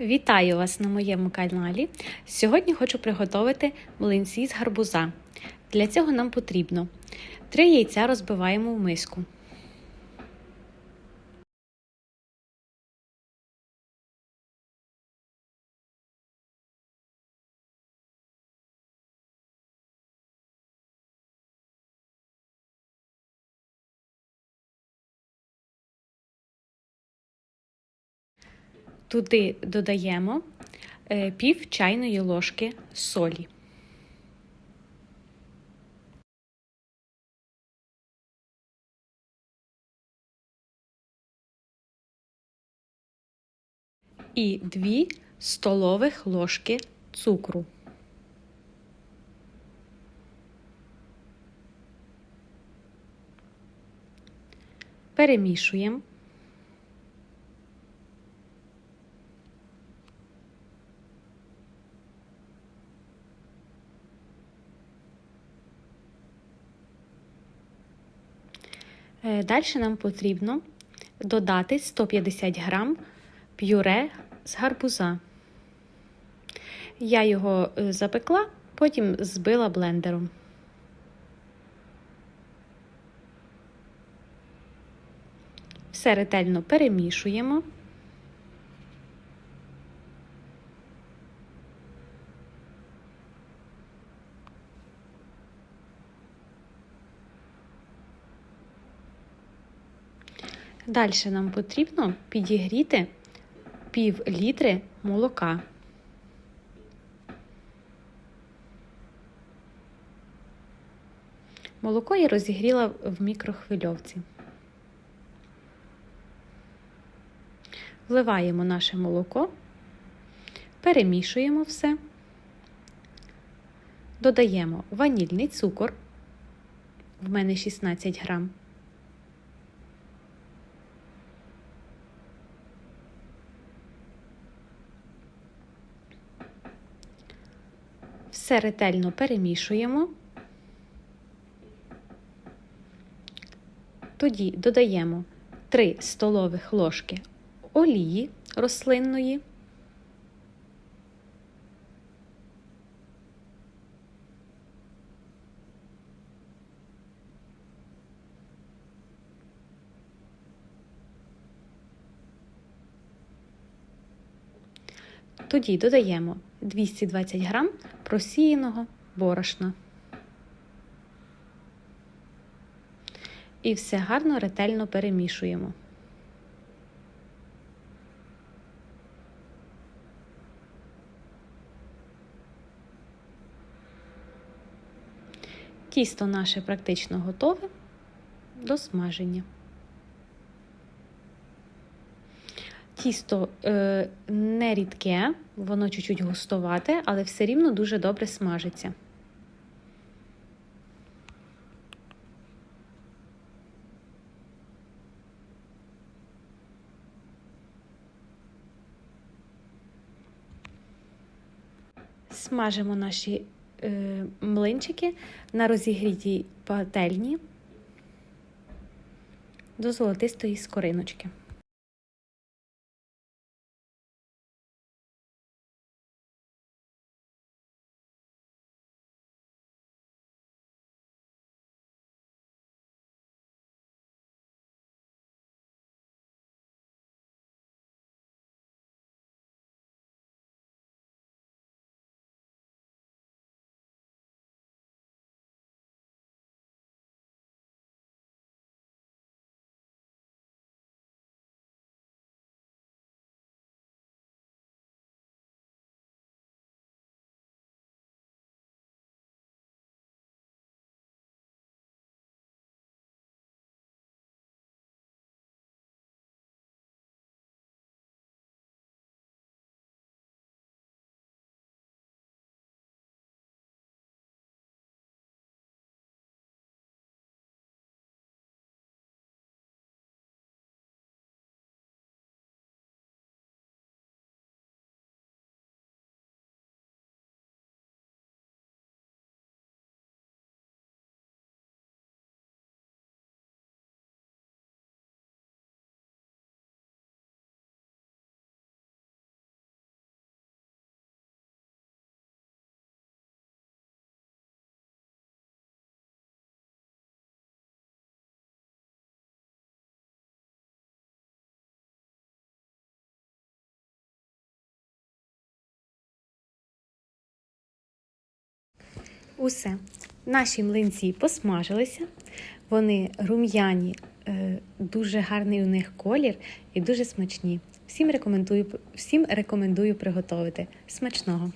Вітаю вас на моєму каналі. Сьогодні хочу приготувати млинці з гарбуза. Для цього нам потрібно 3 яйця розбиваємо в миску. Туди додаємо е, пів чайної ложки солі. І 2 столових ложки цукру. Перемішуємо. Е, Далі нам потрібно додати 150 грам п'юре з гарбуза. Я його е, запекла, потім збила блендером. Все ретельно перемішуємо. Далі нам потрібно підігріти пів літри молока. Молоко я розігріла в мікрохвильовці. Вливаємо наше молоко, перемішуємо все, додаємо ванільний цукор, в мене 16 грам. Все ретельно перемішуємо. Тоді додаємо 3 столових ложки олії рослинної. Тоді додаємо 220 грам просіяного борошна. І все гарно ретельно перемішуємо. Тісто наше практично готове до смаження. Тісто е, не воно чуть-чуть густовате, але все рівно дуже добре смажиться. Смажимо наші е, млинчики на розігрітій пательні до золотистої скориночки. Усе. Наші млинці посмажилися, вони рум'яні, е, дуже гарний у них колір і дуже смачні. Всім рекомендую, всім рекомендую приготувати. Смачного!